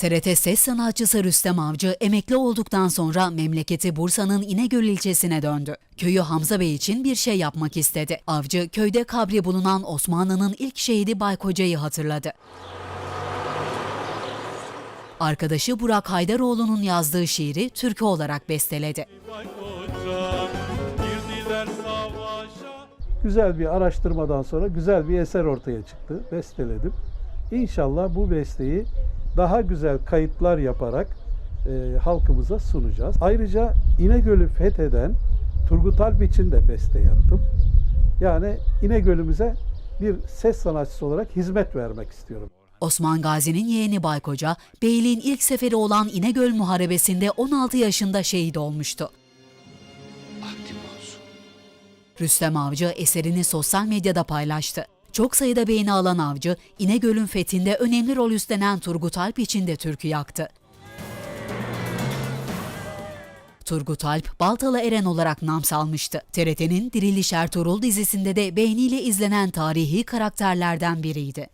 TRT ses sanatçısı Rüstem Avcı emekli olduktan sonra memleketi Bursa'nın İnegöl ilçesine döndü. Köyü Hamza Bey için bir şey yapmak istedi. Avcı köyde kabri bulunan Osmanlı'nın ilk şehidi Baykoca'yı hatırladı. Arkadaşı Burak Haydaroğlu'nun yazdığı şiiri türkü olarak besteledi. Güzel bir araştırmadan sonra güzel bir eser ortaya çıktı. Besteledim. İnşallah bu besteyi daha güzel kayıtlar yaparak e, halkımıza sunacağız. Ayrıca İnegöl'ü fetheden Turgut Alp için de beste yaptım. Yani İnegöl'ümüze bir ses sanatçısı olarak hizmet vermek istiyorum. Osman Gazi'nin yeğeni Baykoca, beyliğin ilk seferi olan İnegöl Muharebesi'nde 16 yaşında şehit olmuştu. Rüstem Avcı eserini sosyal medyada paylaştı. Çok sayıda beğeni alan Avcı, İnegöl'ün fethinde önemli rol üstlenen Turgut Alp için de türkü yaktı. Turgut Alp, Baltalı Eren olarak nam salmıştı. TRT'nin Diriliş Ertuğrul dizisinde de beğeniyle izlenen tarihi karakterlerden biriydi.